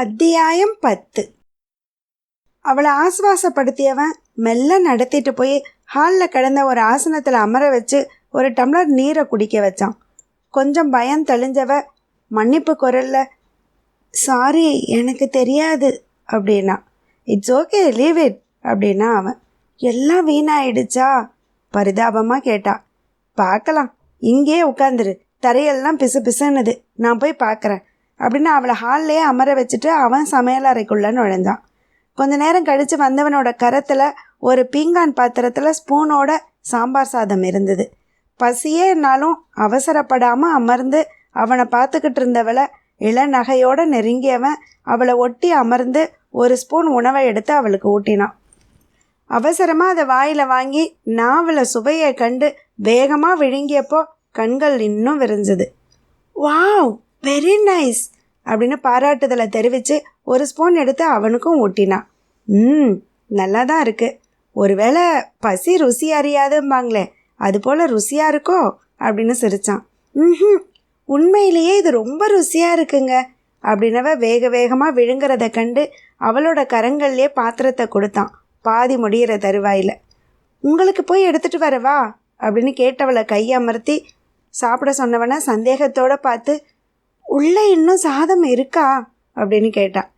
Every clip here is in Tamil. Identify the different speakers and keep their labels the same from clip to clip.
Speaker 1: அத்தியாயம் பத்து. அவளை ஆசுவாசப்படுத்தியவன் மெல்ல நடத்திட்டு போய் ஹாலில் கிடந்த ஒரு ஆசனத்தில் அமர வச்சு ஒரு டம்ளர் நீரை குடிக்க வச்சான். கொஞ்சம் பயம் தெளிஞ்சவ மன்னிப்பு குரல்ல சாரி எனக்கு தெரியாது அப்படின்னா இட்ஸ் ஓகே லீவ் இட் அப்படின்னா அவன் எல்லாம் வீணாயிடுச்சா? பரிதாபமாக கேட்டா பார்க்கலாம் இங்கேயே உட்காந்துரு தரையெல்லாம் பிசு பிசுன்னுது நான் போய் பார்க்குறேன். அப்படின்னு அவளை ஹால்லேயே அமர வச்சுட்டு அவன் சமையல் அறைக்குள்ளே நுழைஞ்சான் கொஞ்ச நேரம் கழித்து வந்தவனோட கரத்தில் ஒரு பீங்கான் பாத்திரத்தில் ஸ்பூனோட சாம்பார் சாதம் இருந்தது. பசியே என்னாலும் அவசரப்படாமல் அமர்ந்து அவனை பார்த்துக்கிட்டு இருந்தவளை இளநகையோட நெருங்கியவன் அவளை ஒட்டி அமர்ந்து ஒரு ஸ்பூன் உணவை எடுத்து அவளுக்கு ஊட்டினான். அவசரமாக அதை வாயில் வாங்கி நாவல சுவையை கண்டு வேகமாக விழுங்கியப்போ கண்கள் இன்னும் விரிஞ்சது. வாவ்! Very nice! அப்படின்னு பாராட்டுதலை தெரிவித்து ஒரு ஸ்பூன் எடுத்து அவனுக்கும் ஊட்டினான். ம் நல்லா தான் இருக்குது ஒருவேளை பசி ருசி அறியாதும்பாங்களே அது போல் ருசியாக இருக்கோ அப்படின்னு சிரித்தான் ம் உண்மையிலேயே இது ரொம்ப ருசியாக இருக்குங்க அப்படின்னவ வேக வேகமாக விழுங்குறத கண்டு அவளோட கரங்கள்லேயே பாத்திரத்தை கொடுத்தான் பாதி முடிகிற தருவாயில். உங்களுக்கு போய் எடுத்துகிட்டு வரவா? அப்படின்னு கேட்டவளை கையமர்த்தி சாப்பிட சொன்னவனை சந்தேகத்தோடு பார்த்து உள்ளே இன்னும் சாதம் இருக்கா? அப்படின்னு கேட்டான்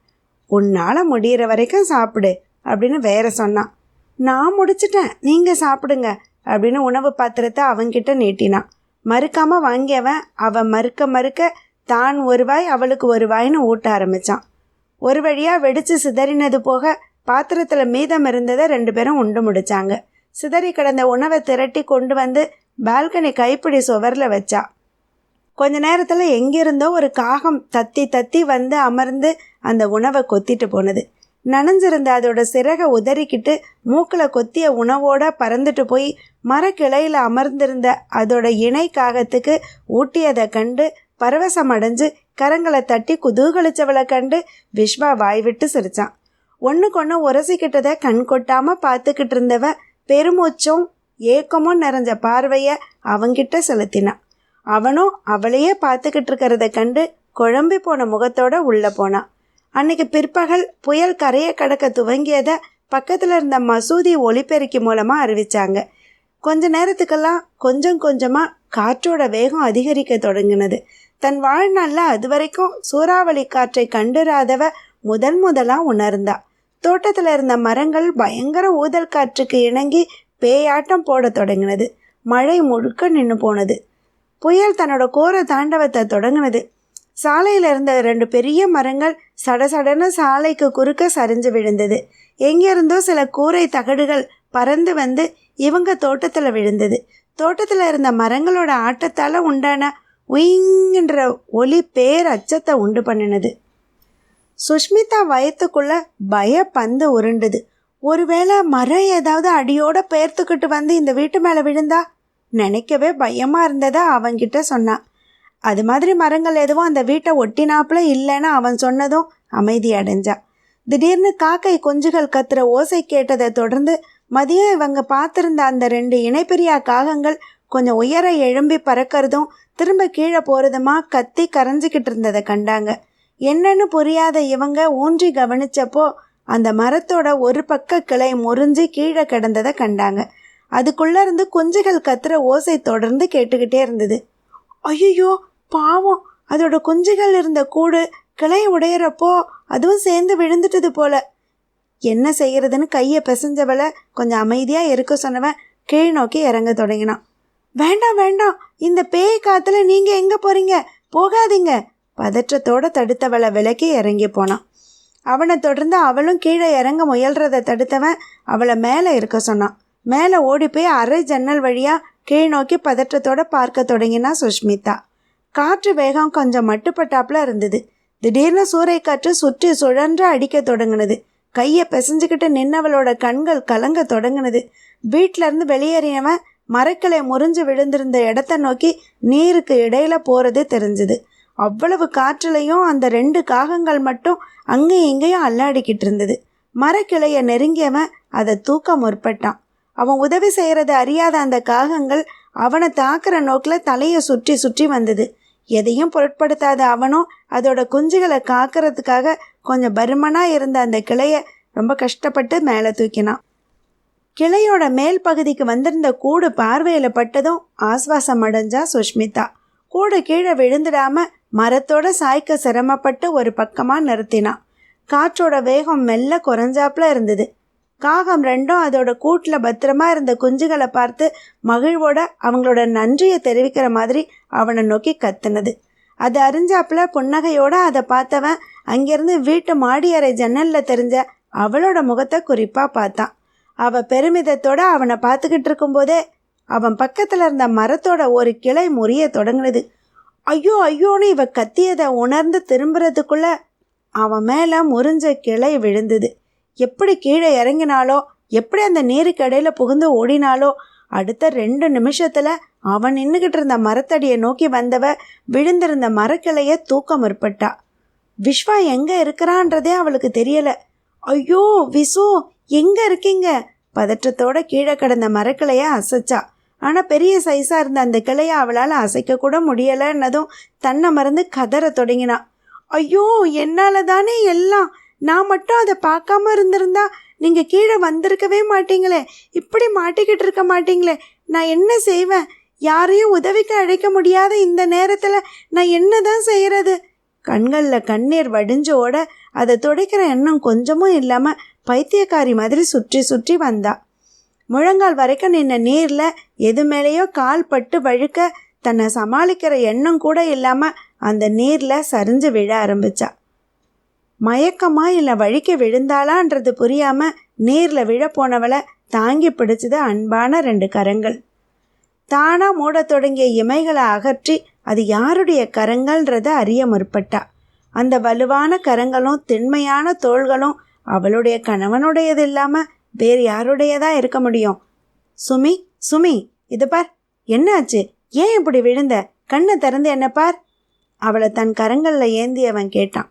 Speaker 1: உன்னால் முடிகிற வரைக்கும் சாப்பிடு அப்படின்னு வேற சொன்னான் நான் முடிச்சிட்டேன் நீங்கள் சாப்பிடுங்க அப்படின்னு உணவு பாத்திரத்தை அவன்கிட்ட நீட்டினான் மறுக்காமல் வாங்கியவன் அவன் மறுக்க மறுக்க தான் ஒருவாய் அவளுக்கு ஒரு வாய்னு ஊட்ட ஆரம்பித்தான் ஒரு வழியாக வெடித்து சிதறினது போக பாத்திரத்தில் மீதம் இருந்ததை ரெண்டு பேரும் உண்டு முடிச்சாங்க. சிதறி கிடந்த உணவை திரட்டி கொண்டு வந்து பால்கனி கைப்பிடி சுவரில் வச்சா. கொஞ்ச நேரத்தில் எங்கிருந்தோ ஒரு காகம் தத்தி தத்தி வந்து அமர்ந்து அந்த உணவை கொத்திட்டு போனது. நனைஞ்சிருந்த அதோட சிறகை உதறிக்கிட்டு மூக்கில் கொத்திய உணவோட பறந்துட்டு போய் மரக்கிளையில் அமர்ந்திருந்த அதோட இணை காகத்துக்கு ஊட்டியதை கண்டு பரவசம் அடைஞ்சு கரங்களை தட்டி குதூகலிச்சவளை கண்டு விஸ்வா வாய் விட்டு சிரிச்சான். ஒன்றுக்கு உரசிக்கிட்டதை கண் கொட்டாமல் பார்த்துக்கிட்டு இருந்தவன் பெருமூச்சும் ஏக்கமும் நிறைஞ்ச பார்வையை அவங்கிட்ட செலுத்தினான். அவனும் அவளையே பார்த்துக்கிட்டு இருக்கிறத கண்டு குழம்பி போன முகத்தோட உள்ளே போனான் அன்னைக்கு பிற்பகல் புயல் கரையை கடக்க துவங்கியதை பக்கத்தில் இருந்த மசூதி ஒளிபெருக்கி மூலமாக அறிவிச்சாங்க. கொஞ்ச நேரத்துக்கெல்லாம் கொஞ்சம் கொஞ்சமாக காற்றோட வேகம் அதிகரிக்க தொடங்கினது. தன் வாழ்நாளில் அது வரைக்கும் சூறாவளி காற்றை கண்டுராதவ முதன் முதலாக உணர்ந்தா. தோட்டத்தில் இருந்த மரங்கள் பயங்கர ஊதல் காற்றுக்கு இணங்கி பேயாட்டம் போட தொடங்கினது. மழை முழுக்க நின்று போனது. புயல் தன்னோட கோர தாண்டவத்தை தொடங்கினது. சாலையில் இருந்த ரெண்டு பெரிய மரங்கள் சடசடன சாலைக்கு குறுக்க சரிஞ்சு விழுந்தது. எங்கிருந்தோ சில கூரை தகடுகள் பறந்து வந்து இவங்க தோட்டத்தில் விழுந்தது. தோட்டத்தில் இருந்த மரங்களோட ஆட்டத்தால் உண்டான உயிங்கின்ற ஒலி பேர் அச்சத்தை உண்டு பண்ணினது. சுஷ்மிதா வயத்துக்குள்ள பய பந்து உருண்டுது. ஒருவேளை மரம் ஏதாவது அடியோட பெயர்த்துக்கிட்டு வந்து இந்த வீட்டு மேலே விழுந்தா நினைக்கவே பயமாக இருந்ததை அவன்கிட்ட சொன்னான். அது மாதிரி மரங்கள் எதுவும் அந்த வீட்டை ஒட்டினாப்புல இல்லைன்னு அவன் சொன்னதும் அமைதி அடைஞ்சா திடீர்னு காக்கை குஞ்சுகள் கத்துற ஓசை கேட்டதை தொடர்ந்து மதியம் இவங்க பார்த்துருந்த அந்த ரெண்டு இணைப்பிரியா காகங்கள் கொஞ்சம் உயர எழும்பி பறக்கிறதும் திரும்ப கீழே போகிறதுமா கத்தி கரைஞ்சிக்கிட்டு இருந்ததை கண்டாங்க. என்னன்னு புரியாத இவங்க ஊன்றி கவனிச்சப்போ அந்த மரத்தோட ஒரு பக்க கிளை முறிஞ்சு கீழே கிடந்ததை கண்டாங்க. அதுக்குள்ளே இருந்து குஞ்சுகள் கத்துற ஓசை தொடர்ந்து கேட்டுக்கிட்டே இருந்தது. ஐயோ பாவம். அதோட குஞ்சுகள் இருந்த கூடு கிளை உடையிறப்போ அதுவும் சேர்ந்து விழுந்துட்டது போல. என்ன செய்யறதுன்னு கையை பிசைஞ்சவளை கொஞ்சம் அமைதியாக இருக்க சொன்னவன் கீழ் நோக்கி இறங்க தொடங்கினான். வேண்டாம் வேண்டாம். இந்த பேய் காத்துல நீங்கள் எங்கே போகிறீங்க போகாதீங்க. பதற்றத்தோட தடுத்தவளை விலக்கி இறங்கி போனான். அவனை தொடர்ந்து அவளும் கீழே இறங்க முயல்றதை தடுத்தவன் அவளை மேலே இருக்க சொன்னான். மேலே ஓடி போய் அரை ஜன்னல் வழியாக கீழ் நோக்கி பதற்றத்தோட பார்க்க தொடங்கினா சுஷ்மிதா. காற்று வேகம் கொஞ்சம் மட்டுப்பட்டாப்புல இருந்தது. திடீர்னு சூறைக்காற்று சுற்றி சுழன்று அடிக்க தொடங்கினது. கையை பிசைஞ்சுக்கிட்டு நின்னவளோட கண்கள் கலங்க தொடங்கினது. வீட்டிலேருந்து வெளியேறியவன் மரக்கிளை முறிஞ்சு விழுந்திருந்த இடத்த நோக்கி நீருக்கு இடையில போகிறது தெரிஞ்சுது. அவ்வளவு காற்றுலையும் அந்த ரெண்டு காகங்கள் மட்டும் அங்கேயும் இங்கேயும் அல்லாடிக்கிட்டு இருந்தது. மரக்கிளையை நெருங்கியவன் அதை தூக்க முற்பட்டான். அவன் உதவி செய்கிறது அறியாத அந்த காகங்கள் அவனை தாக்குற நோக்கில் தலையை சுற்றி சுற்றி வந்தது. எதையும் பொருட்படுத்தாத அவனும் அதோட குஞ்சுகளை காக்கிறதுக்காக கொஞ்சம் பருமனாக இருந்த அந்த கிளையை ரொம்ப கஷ்டப்பட்டு மேலே தூக்கினான். கிளையோட மேல் பகுதிக்கு வந்திருந்த கூடு பார்வையில் பட்டதும் ஆஸ்வாசம் அடைஞ்சா சுஷ்மிதா. கூடு கீழே விழுந்துடாம மரத்தோட சாய்க்க சிரமப்பட்டு ஒரு பக்கமாக நிறுத்தினான். காற்றோட வேகம் மெல்ல குறைஞ்சாப்புல இருந்தது. காகம் ரெண்டும் அதோட கூட்டில் பத்திரமா இருந்த குஞ்சுகளை பார்த்து மகிழ்வோட அவங்களோட நன்றியை தெரிவிக்கிற மாதிரி அவனை நோக்கி கத்துனது. அது அறிஞ்சாப்புல புன்னகையோட அதை பார்த்தவன் அங்கேருந்து வீட்டு மாடியறை ஜன்னலில் தெரிஞ்ச அவளோட முகத்தை குறிப்பாக பார்த்தான். அவள் பெருமிதத்தோட அவனை பார்த்துக்கிட்டு இருக்கும்போதே அவன் பக்கத்தில் இருந்த மரத்தோட ஒரு கிளை முறிய தொடங்கினது. ஐயோ ஐயோன்னு இவ கத்தியதை உணர்ந்து திரும்புறதுக்குள்ள அவன் மேலே முறிஞ்ச கிளை விழுந்தது. எப்படி கீழே இறங்கினாலோ எப்படி அந்த நீருக்கு இடையில புகுந்து ஓடினாலோ அடுத்த ரெண்டு நிமிஷத்துல அவன் நின்றுகிட்டு இருந்த மரத்தடியை நோக்கி வந்தவ விழுந்திருந்த மரக்கிளைய தூக்க முற்பட்டா. விஸ்வா எங்க இருக்கிறான்றதே அவளுக்கு தெரியல. ஐயோ விசு எங்க இருக்கீங்க? பதற்றத்தோட கீழே கிடந்த மரக்கிளைய அசைச்சா. ஆனால் பெரிய சைஸாக இருந்த அந்த கிளையை அவளால் அசைக்க கூட முடியலைன்னதும் தன்னை மறந்து கதற தொடங்கினா. ஐயோ என்னால் தானே எல்லாம்? நான் மட்டும் அதை பார்க்காம இருந்திருந்தா நீங்கள் கீழே வந்திருக்கவே மாட்டீங்களே. இப்படி மாட்டிக்கிட்டு இருக்க மாட்டீங்களே. நான் என்ன செய்வேன்? யாரையும் உதவிக்கு அழைக்க முடியாத இந்த நேரத்தில் நான் என்ன தான் செய்கிறது கண்களில் கண்ணீர் வடிஞ்சோட அதை துடைக்கிற எண்ணம் கொஞ்சமும் இல்லாமல் பைத்தியக்காரி மாதிரி சுற்றி சுற்றி வந்தா. முழங்கால் வரைக்கும் நின்ன நீரில் எது மேலேயோ கால் பட்டு வழுக்க தன்னை சமாளிக்கிற எண்ணம் கூட இல்லாமல் அந்த நீரில் சரிஞ்சு விழ ஆரம்பிச்சா. மயக்கமா இல்லை வழிக்க விழுந்தாளான்றது புரியாமல் நீரில் விழ போனவளை தாங்கி பிடிச்சது அன்பான ரெண்டு கரங்கள். தானாக மூடத் தொடங்கிய இமைகளை அகற்றி அது யாருடைய கரங்கள்ன்றத அறிய முற்பட்டா. அந்த வலுவான கரங்களும் திண்மையான தோள்களும் அவளுடைய கணவனுடையது இல்லாமல் வேறு யாருடையதா இருக்க முடியும்? சுமி சுமி இது பார் என்னாச்சு? ஏன் இப்படி விழுந்த? கண்ணை திறந்து என்ன பார்? அவளை தன் கரங்களில் ஏந்தியவன் கேட்டான்.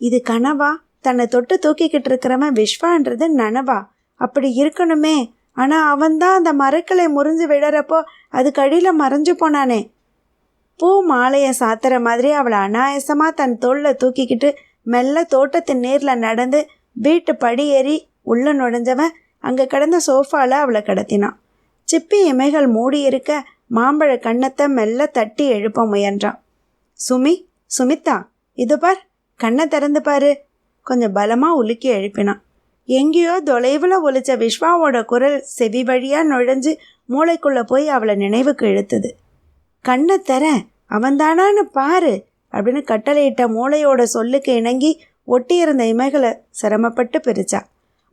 Speaker 1: இது கனவா? தன்னை தொட்டு தூக்கிக்கிட்டு இருக்கிறவன் விஸ்வான்றது நனவா? அப்படி இருக்கணுமே. ஆனால் அவன்தான் அந்த மரக்களை முறிஞ்சு விழறப்போ அது கடியில் மறைஞ்சு போனானே. பூ மாலையை சாத்துற மாதிரி அவளை அனாயசமாக தன் தோளில் தூக்கிக்கிட்டு மெல்ல தோட்டத்தின் நேரில் நடந்து வீட்டு படி ஏறி உள்ள நுழைஞ்சவன் அங்கே கிடந்த சோஃபாவில் அவளை கடத்தினான். சிப்பி இமைகள் மூடி இருக்க மாம்பழ கண்ணத்தை மெல்ல தட்டி எழுப்ப முயன்றான். சுமி சுமித்தா இது பார் கண்ணை திறந்து பாரு. கொஞ்சம் பலமாக உலுக்கி எழுப்பினான் எங்கேயோ தொலைவில் ஒலிச்ச விஸ்வாவோட குரல் செவி வழியாக நுழைஞ்சு மூளைக்குள்ளே போய் அவளை நினைவுக்கு இழுத்துது. கண்ணை தர அவன்தானான்னு பாரு அப்படின்னு கட்டளையிட்ட மூளையோட சொல்லுக்கு இணங்கி ஒட்டியிருந்த இமைகளை சிரமப்பட்டு பிரிச்சா.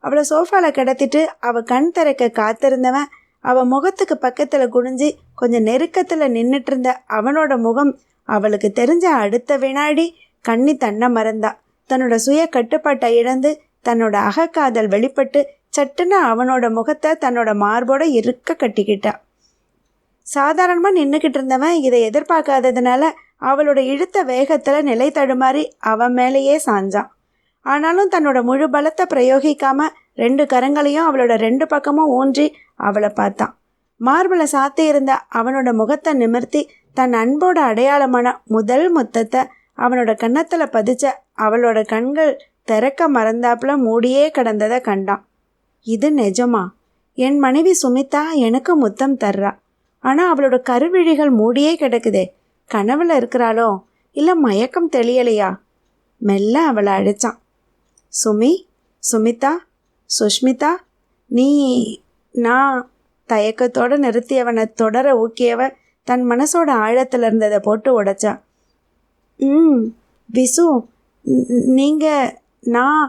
Speaker 1: அவளை சோஃபாவில் கிடத்திட்டு அவள் கண் திறக்க காத்திருந்தவன் அவள் முகத்துக்கு பக்கத்தில் குனிஞ்சு கொஞ்சம் நெருக்கத்தில் நின்றுட்டு இருந்த அவனோட முகம் அவளுக்கு தெரிஞ்ச அடுத்த வினாடி கண்ணி தன்னை மறந்தா. தன்னோட சுய கட்டுப்பாட்டை இழந்து தன்னோட அகக்காதல் வெளிப்பட்டு சட்டுன்னு அவனோட முகத்தை தன்னோட மார்போட இருக்க கட்டிக்கிட்டா. சாதாரணமாக நின்றுக்கிட்டு இருந்தவன் இதை எதிர்பார்க்காததுனால அவளோட இழுத்த வேகத்தில் நிலை தடுமாறி அவன் மேலேயே சாஞ்சான். ஆனாலும் தன்னோட முழு பலத்தை பிரயோகிக்காம ரெண்டு கரங்களையும் அவளோட ரெண்டு பக்கமும் ஊன்றி அவளை பார்த்தான். மார்பிளை சாத்தி இருந்த அவனோட முகத்தை நிமிர்த்தி தன் அன்போட அடையாளமான முதல் முத்தத்தை அவனோட கன்னத்தில் பதிச்ச அவளோட கண்கள் திறக்க மறந்தாப்புல மூடியே கடந்ததை கண்டான். இது நிஜமா? என் மனைவி சுமிதா எனக்கு முத்தம் தர்றா. ஆனால் அவளோட கருவிழிகள் மூடியே கிடக்குதே. கனவுல இருக்கிறாளோ? இல்லை மயக்கம் தெளியலையா? மெல்ல அவளை அழைச்சான் சுமி சுமிதா சுஷ்மிதா நீ நான் தயக்கத்தோடு நிறுத்தியவனை தொடர ஊக்கியவ தன் மனசோட ஆழத்தில் இருந்ததை போட்டு உடைச்சா. ம் விசு நீங்கள் நான்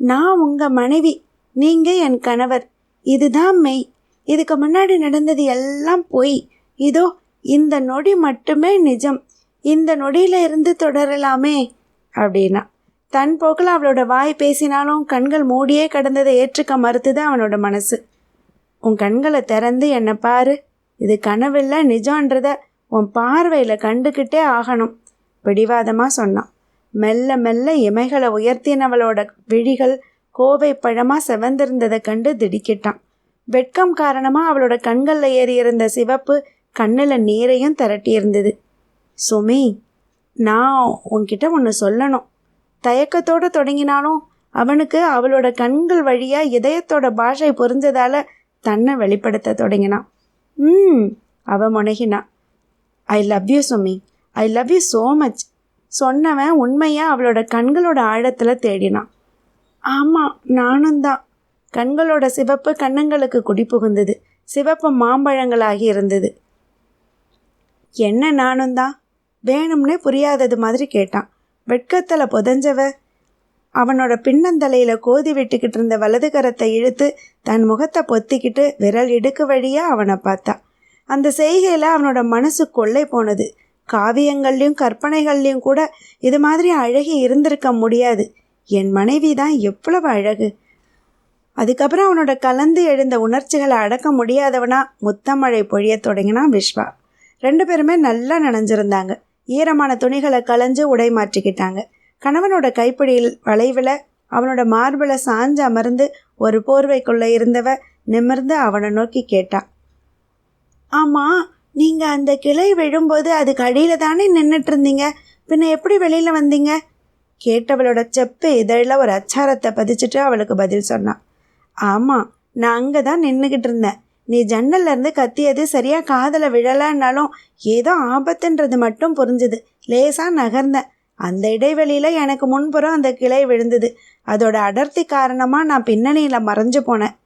Speaker 1: நான் உங்கள் மனைவி நீங்கள் என் கணவர். இதுதான் மெய். இதுக்கு முன்னாடி நடந்தது எல்லாம் பொய். இதோ இந்த நொடி மட்டுமே நிஜம். இந்த நொடியில் இருந்து தொடரலாமே அப்படின்னா. தன் போக்கில் அவளோட வாய் பேசினாலும் கண்கள் மூடியே கடந்ததை ஏற்றுக்க மறுத்துது அவனோட மனசு. உன் கண்களை திறந்து என்னை பாரு. இது கனவில்லை நிஜன்றத உன் பார்வையில் கண்டுக்கிட்டே ஆகணும். பிடிவாதமாக சொன்னான். மெல்ல மெல்ல இமைகளை உயர்த்தினவளோட விழிகள் கோவை பழமாக செவந்திருந்ததை கண்டு திடுக்கிட்டான். வெட்கம் காரணமாக அவளோட கண்களில் ஏறி இருந்த சிவப்பு கண்ணில் நீரையும் திரட்டியிருந்தது. சுமி நான் உன்கிட்ட ஒன்று சொல்லணும். தயக்கத்தோடு தொடங்கினாலும் அவனுக்கு அவளோட கண்கள் வழியாக இதயத்தோட பாஷை புரிஞ்சதால் தன்னை வெளிப்படுத்த தொடங்கினான். ம் அவ முனகினா I love you Sumi. I love you so much சொன்னவன் உண்மையாக அவளோட கண்களோட ஆழத்தில் தேடினான். ஆமாம் நானும் தான் கண்களோட சிவப்பு கண்ணங்களுக்கு குடி புகுந்தது. சிவப்பு மாம்பழங்களாகி இருந்தது. என்ன நானும் தான் வேணும்னே புரியாதது மாதிரி கேட்டான். வெட்கத்தில் புதஞ்சவ அவனோட பின்னந்தலையில் கோதி விட்டுக்கிட்டு இருந்த வலது கரத்தை இழுத்து தன் முகத்தை பொத்திக்கிட்டு விரல் இடுக்கு வழியாக அவனை பார்த்தா. அந்த செய்கையில் அவனோட மனசு கொள்ளை போனது. காவியங்கள்லையும் கற்பனைகள்லையும் கூட இது மாதிரி அழகி இருந்திருக்க முடியாது. என் மனைவி தான் எவ்வளவு அழகு. அதுக்கப்புறம் அவனோட கலந்து எழுந்த உணர்ச்சிகளை அடக்க முடியாதவனா முத்தமழை பொழிய தொடங்கினான் விஸ்வா ரெண்டு பேருமே நல்லா நனைஞ்சிருந்தாங்க. ஈரமான துணிகளை களைஞ்சு உடை மாற்றிக்கிட்டாங்க. கணவனோட கைப்பிடியில் வளைவில் அவனோட மார்பில் சாஞ்சு அமர்ந்து ஒரு போர்வைக்குள்ளே இருந்தவ நிமிர்ந்து அவனை நோக்கி கேட்டான் ஆமாம் நீங்கள் அந்த கிளை விழும்போது அதுக்கு அடியில் தானே நின்றுட்டு இருந்தீங்க பின்ன எப்படி வெளியில் வந்தீங்க? கேட்டவளோட செப்பு இதழில் ஒரு அச்சாரத்தை பதிச்சுட்டு அவளுக்கு பதில் சொன்னான் ஆமாம் நான் அங்கே தான் நின்றுக்கிட்டு இருந்தேன். நீ ஜன்னல்லேருந்து கத்தியது சரியாக காதில் விழலைன்னாலும் ஏதோ ஆபத்துன்றது மட்டும் புரிஞ்சுது. லேசாக நகர்ந்தேன். அந்த இடைவெளியில் எனக்கு முன்புறம் அந்த கிளை விழுந்தது. அதோட அடர்த்தி காரணமாக நான் பின்னணியில் மறைஞ்சு போனேன்.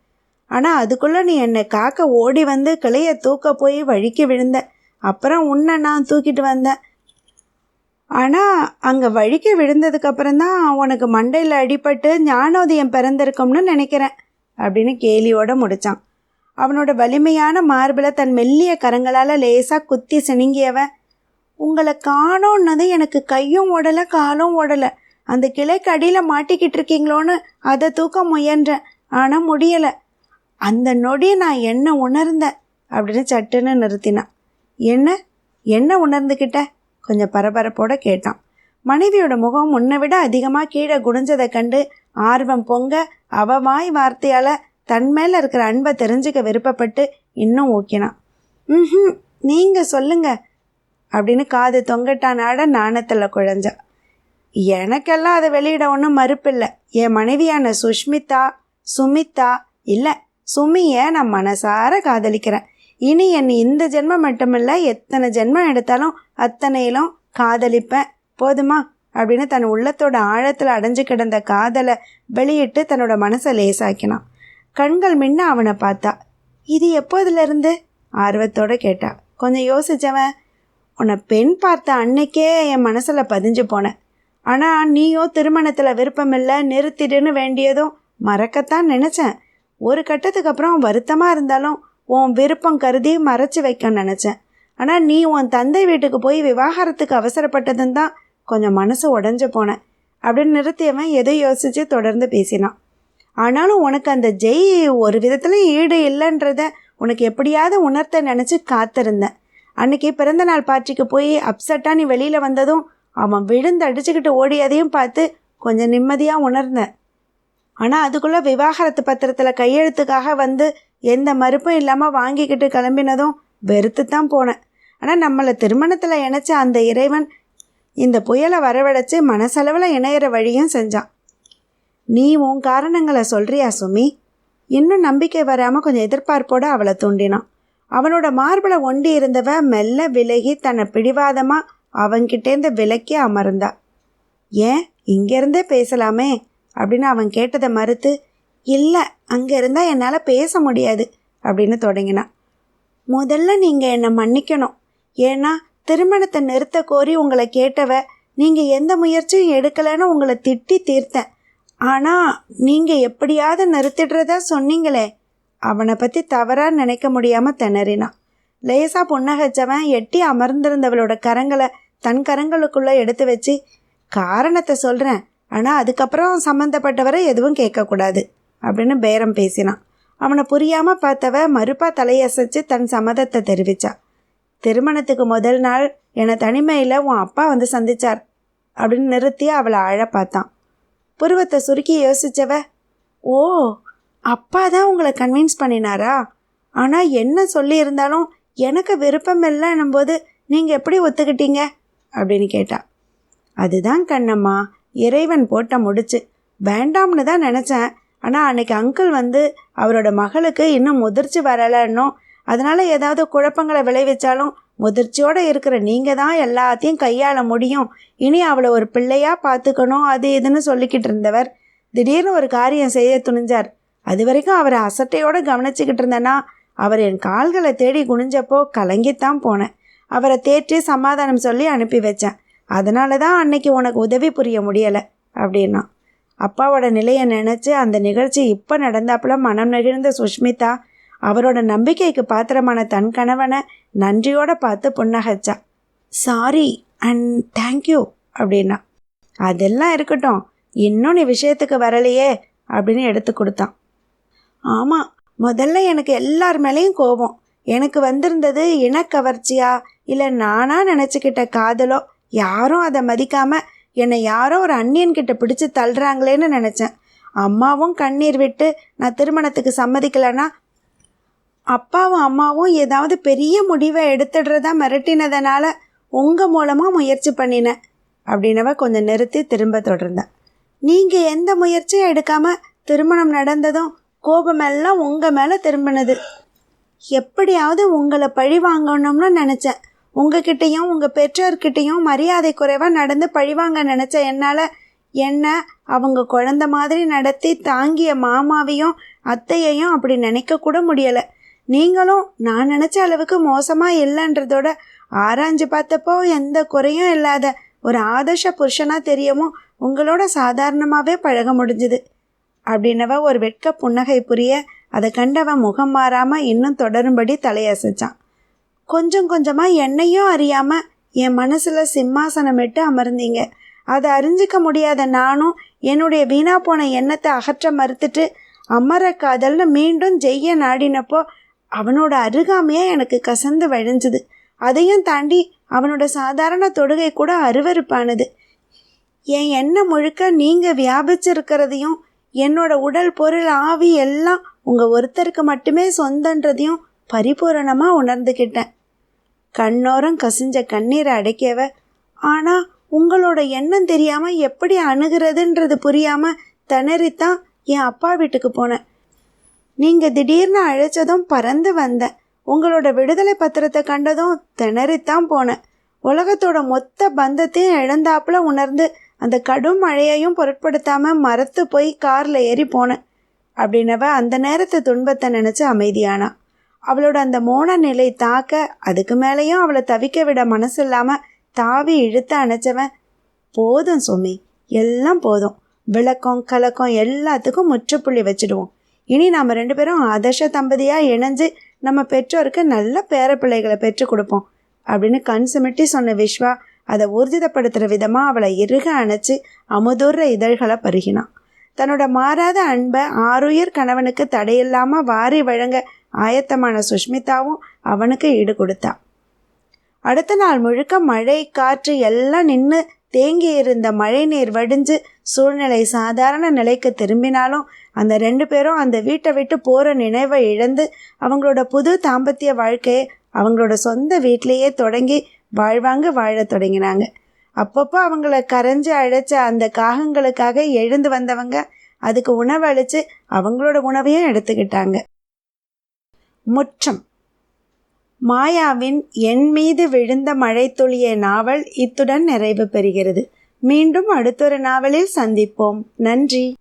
Speaker 1: ஆனால் அதுக்குள்ளே நீ என்னை காக்க ஓடி வந்து கிளையை தூக்க போய் வழிக்கு விழுந்த. அப்புறம் உன்னை நான் தூக்கிட்டு வந்தேன். ஆனால் அங்கே வழிக்கு விழுந்ததுக்கப்புறம் தான் உனக்கு மண்டையில் அடிபட்டு ஞானோதயம் பிறந்திருக்கும்னு நினைக்கிறேன் அப்படின்னு கேலியோடு முடித்தான் அவனோட வலிமையான மார்பில் தன் மெல்லிய கரங்களால் லேசாக குத்தி சிணுங்கியவன் உங்களை காணோன்னது எனக்கு கையும் ஓடலை காலும் ஓடலை. அந்த கிளைக்கு அடியில் மாட்டிக்கிட்டு இருக்கீங்களோன்னு அதை தூக்க முயன்றேன். ஆனால் முடியலை. அந்த நொடி நான் என்ன உணர்ந்தேன் அப்படின்னு சட்டுன்னு நிறுத்தினான் என்ன? என்ன உணர்ந்துக்கிட்ட கொஞ்சம் பரபரப்போட கேட்டான். மனைவியோட முகம் முன்னை விட அதிகமாக கீழே குடிஞ்சதை கண்டு ஆர்வம் பொங்க அவ வாய் வார்த்தையால் தன் மேலே இருக்கிற அன்பை தெரிஞ்சுக்க விருப்பப்பட்டு இன்னும் ஓக்கினான் ம் நீங்கள் சொல்லுங்க அப்படின்னு காது தொங்கட்டானாட நாணத்தில் குழஞ்சா. எனக்கெல்லாம் அதை வெளியிட ஒன்றும் மறுப்பில்லை. என் மனைவியான சுஷ்மிதா சுமிதா இல்லை சுமியை நான் மனசார காதலிக்கிறேன். இனி என் இந்த ஜென்மம் மட்டுமில்ல எத்தனை ஜென்மம் எடுத்தாலும் அத்தனையிலும் காதலிப்பேன். போதுமா? அப்படின்னு தன் உள்ளத்தோட ஆழத்தில் அடைஞ்சு கிடந்த காதலை வெளியிட்டு தன்னோட மனசை லேசாக்கினான். கண்கள் முன்ன அவனை பார்த்தா. இது எப்போதுலேருந்து? ஆர்வத்தோடு கேட்டா. கொஞ்சம் யோசிச்சவன் உன்னை பெண் பார்த்த அன்னைக்கே என் மனசில் பதிஞ்சு போனேன் ஆனால் நீயோ திருமணத்தில் விருப்பமில்லை நிறுத்திடுன்னு வேண்டியதும் மறக்கத்தான் நினச்சேன். ஒரு கட்டத்துக்கு அப்புறம் வருத்தமாக இருந்தாலும் உன் விருப்பம் கருதி மறைச்சி வைக்க நினச்சேன். ஆனால் நீ உன் தந்தை வீட்டுக்கு போய் விவாகரத்துக்கு அவசரப்பட்டதுன்னு தான் கொஞ்சம் மனசு உடஞ்சு போனேன். அப்படின்னு நிறுத்தியவன் எதை யோசித்து தொடர்ந்து பேசினான். ஆனாலும் உனக்கு அந்த ஜெய் ஒரு விதத்தில் ஈடு இல்லைன்றத உனக்கு எப்படியாவது உணர்த்த நினச்சி காத்திருந்தேன். அன்னைக்கு பிறந்த நாள் பார்ட்டிக்கு போய் அப்செட்டாக நீ வெளியில் வந்ததும் அவன் விழுந்து அடிச்சுக்கிட்டு ஓடியதையும் பார்த்து கொஞ்சம் நிம்மதியாக உணர்ந்தேன். ஆனால் அதுக்குள்ளே விவாகரத்து பத்திரத்தில் கையெழுத்துக்காக வந்து எந்த மறுப்பும் இல்லாமல் வாங்கிக்கிட்டு கிளம்பினதும் வெறுத்து தான் போனேன். ஆனால் நம்மளை திருமணத்தில் இணைச்ச அந்த இறைவன் இந்த புயலை வரவழைச்சு மனசளவில் இணையிற வழியும் செஞ்சான். நீ உன் காரணங்களை சொல்கிறியா சுமி? இன்னும் நம்பிக்கை வராமல் கொஞ்சம் எதிர்பார்ப்போடு அவளை தூண்டினான். அவனோட மார்பில் ஒண்டி இருந்தவ மெல்ல விலகி தன்னை பிடிவாதமாக அவன்கிட்டேருந்து விலக்கி அமர்ந்தா. ஏன்? இங்கேருந்தே பேசலாமே. அப்படின்னு அவன் கேட்டதை மறுத்து இல்லை அங்கே இருந்தால் என்னால் பேச முடியாது அப்படின்னு தொடங்கினான். முதல்ல நீங்கள் என்னை மன்னிக்கணும். ஏன்னா திருமணத்தை நிறுத்த கோரி உங்களை கேட்டவ நீங்கள் எந்த முயற்சியும் எடுக்கலைன்னு உங்களை திட்டி தீர்த்தேன். ஆனால் நீங்கள் எப்படியாவது நிறுத்திடுறதா சொன்னீங்களே அவனை பற்றி தவறாக நினைக்க முடியாமல் திணறினான். லேசாக புன்னகைச்சவன் எட்டி அமர்ந்திருந்தவளோட கரங்களை தன் கரங்களுக்குள்ளே எடுத்து வச்சு காரணத்தை சொல்கிறேன் ஆனால் அதுக்கப்புறம் சம்மந்தப்பட்டவரை எதுவும் கேட்கக்கூடாது அப்படின்னு பேரம் பேசினான். அவனை புரியாமல் பார்த்தவ மறுப்பா தலையசைச்சு தன் சம்மதத்தை தெரிவித்தா திருமணத்துக்கு முதல் நாள் என்னை தனிமையில் உன் அப்பா வந்து சந்திச்சார் அப்படின்னு நிறுத்தி அவளை அழ பார்த்தான். புருவத்தை சுருக்கி யோசித்தவ ஓ அப்பா தான் உங்களை கன்வின்ஸ் பண்ணினாரா? ஆனால் என்ன சொல்லியிருந்தாலும் எனக்கு விருப்பம் இல்லைன்னும் போது நீங்கள் எப்படி ஒத்துக்கிட்டீங்க? அப்படின்னு கேட்டா. அதுதான் கண்ணம்மா இறைவன் போட்ட முடிச்சு. வேண்டாம்னு தான் நினச்சேன். ஆனால் அன்னைக்கு அங்கிள் வந்து அவரோட மகளுக்கு இன்னும் முதிர்ச்சி வரலைன்னும். அதனால் ஏதாவது குழப்பங்களை விளைவிச்சாலும் முதிர்ச்சியோடு இருக்கிற நீங்கள் தான் எல்லாத்தையும் கையாள முடியும். இனி அவளை ஒரு பிள்ளையாக பார்த்துக்கணும் அது இதுன்னு சொல்லிக்கிட்டு இருந்தவர். திடீர்னு ஒரு காரியம் செய்ய துணிஞ்சார். அது வரைக்கும் அவரை அசட்டையோடு கவனிச்சுக்கிட்டு இருந்தேன்னா அவர் என் கால்களை தேடி குனிஞ்சப்போ கலங்கித்தான் போனேன். அவரை தேற்றி சமாதானம் சொல்லி அனுப்பி வச்சேன். அதனால தான் அன்னைக்கு உனக்கு உதவி புரிய முடியலை அப்படின்னா. அப்பாவோட நிலையை நினச்சி அந்த நிகழ்ச்சி இப்போ நடந்தாப்புல மனம் நெகிழ்ந்த சுஷ்மிதா அவரோட நம்பிக்கைக்கு பாத்திரமான தன் கணவனை நன்றியோட பார்த்து புன்னகச்சா. சாரி அண்ட் தேங்க்யூ அப்படின்னா. அதெல்லாம் இருக்கட்டும் இன்னும் நீ விஷயத்துக்கு வரலையே அப்படின்னு எடுத்து கொடுத்தான். ஆமாம் முதல்ல எனக்கு எல்லார் மேலேயும் கோபம். எனக்கு வந்திருந்தது இனக்கவர்ச்சியா இல்லை நானாக நினச்சிக்கிட்ட காதலோ யாரும் அதை மதிக்காம என்னை யாரோ ஒரு அந்நியன்கிட்ட பிடிச்சி தள்ளுறாங்களேன்னு நினச்சேன். அம்மாவும் கண்ணீர் விட்டு நான் திருமணத்துக்கு சம்மதிக்கலைன்னா? அப்பாவும் அம்மாவும் ஏதாவது பெரிய முடிவை எடுத்துடுறதா மிரட்டினதுனால உங்கள் மூலமாக முயற்சி பண்ணினேன் அப்படின்னவ கொஞ்சம் நிறுத்தி திரும்ப தொடர்ந்தேன். நீங்கள் எந்த முயற்சியும் எடுக்காமல் திருமணம் நடந்ததும் கோபமெல்லாம் உங்கள் மேலே திரும்பினது. எப்படியாவது உங்களை பழி வாங்கணும்னு நினச்சேன். உங்ககிட்டையும் உங்கள் பெற்றோர்கிட்டையும் மரியாதை குறைவாக நடந்து பழிவாங்க நினச்ச என்னால் என்ன? அவங்க குழந்த மாதிரி நடத்தி தாங்கிய மாமாவையும் அத்தையையும் அப்படி நினைக்க கூட முடியலை. நீங்களும் நான் நினச்ச அளவுக்கு மோசமாக இல்லைன்றதோட ஆராய்ஞ்சு பார்த்தப்போ எந்த குறையும் இல்லாத ஒரு ஆதர்ஷ புருஷனாக தெரியவும் உங்களோட சாதாரணமாகவே பழக முடிஞ்சுது. அப்படின்னவ ஒரு வெட்க புன்னகை புரிய அதை கண்டவன் முகம் மாறாமல் இன்னும் தொடரும்படி தலையசைச்சான். கொஞ்சம் கொஞ்சமாக என்னையும் அறியாமல் என் மனசில் சிம்மாசனமிட்டு அமர்ந்தீங்க. அதை அறிஞ்சிக்க முடியாத நானும் என்னுடைய வீணா போன எண்ணத்தை அகற்ற மறுத்துட்டு அமர காதல்னு மீண்டும் ஜெய்ய நாடினப்போ அவனோட அருகாமையாக எனக்கு கசந்து வழிஞ்சுது. அதையும் தாண்டி அவனோட சாதாரண தொடுகை கூட அருவறுப்பானது என் எண்ணம் முழுக்க நீங்கள் வியாபிச்சிருக்கிறதையும் என்னோட உடல் பொருள் ஆவி எல்லாம் உங்கள் ஒருத்தருக்கு மட்டுமே சொந்தன்றதையும் பரிபூரணமாக உணர்ந்துக்கிட்டேன் கண்ணோரம் கசிஞ்ச கண்ணீரை அடைக்கவ. ஆனால் உங்களோட எண்ணம் தெரியாமல் எப்படி அணுகிறதுன்றது புரியாமல் திணறித்தான் என் அப்பா வீட்டுக்கு போனேன். நீங்கள் திடீர்னு அழைச்சதும் பறந்து வந்தேன். உங்களோட விடுதலை பத்திரத்தை கண்டதும் திணறித்தான் போனேன். உலகத்தோட மொத்த பந்தத்தையும் இழந்தாப்புல உணர்ந்து அந்த கடும் மழையையும் பொருட்படுத்தாமல் மரத்து போய் காரில் ஏறி போனேன். அப்படின்னவ அந்த நேரத்து துன்பத்தை நினச்சி அமைதியானா. அவளோட அந்த மோன நிலை தாக்க அதுக்கு மேலேயும் அவளை தவிக்க விட மனசு இல்லாமல் தாவி இழுத்து அணைச்சவன். போதும் சுமி எல்லாம் போதும். விளக்கம் கலக்கம் எல்லாத்துக்கும் முற்றுப்புள்ளி வச்சுடுவோம். இனி நாம் ரெண்டு பேரும் ஆதர்ஷ தம்பதியாக இணைஞ்சு நம்ம பெற்றோருக்கு நல்ல பேர பிள்ளைகளை பெற்றுக் கொடுப்போம். அப்படின்னு கண் சுமிட்டி சொன்ன விஸ்வா அதை ஊர்ஜிதப்படுத்துகிற விதமாக அவளை இறுக அணைச்சி அமுதூர்ற இதழ்களை பருகினான். தன்னோட மாறாத அன்பை ஆறுயிர் கணவனுக்கு தடையில்லாமல் வாரி வழங்க ஆயத்தமான சுஷ்மிதாவும் அவனுக்கு ஈடு கொடுத்தா அடுத்த நாள் முழுக்க மழை காற்று எல்லாம் நின்று தேங்கி இருந்த மழை நீர் வடிஞ்சு சூழ்நிலை சாதாரண நிலைக்கு திரும்பினாலும் அந்த ரெண்டு பேரும் அந்த வீட்டை விட்டு போகிற நினைவை இழந்து அவங்களோட புது தாம்பத்திய வாழ்க்கையை அவங்களோட சொந்த வீட்டிலையே தொடங்கி வாழ்வாங்க வாழ தொடங்கினாங்க. அப்பப்போ அவங்கள கரைஞ்சி அழைச்ச அந்த காகங்களுக்காக எழுந்து வந்தவங்க அதுக்கு உணவு அழித்து அவங்களோட உணவையும் எடுத்துக்கிட்டாங்க. முற்றம். மாயாவின் என் மீது விழுந்த மழைத்துளிய நாவல் இத்துடன் நிறைவு பெறுகிறது. மீண்டும் அடுத்தொரு நாவலில் சந்திப்போம். நன்றி.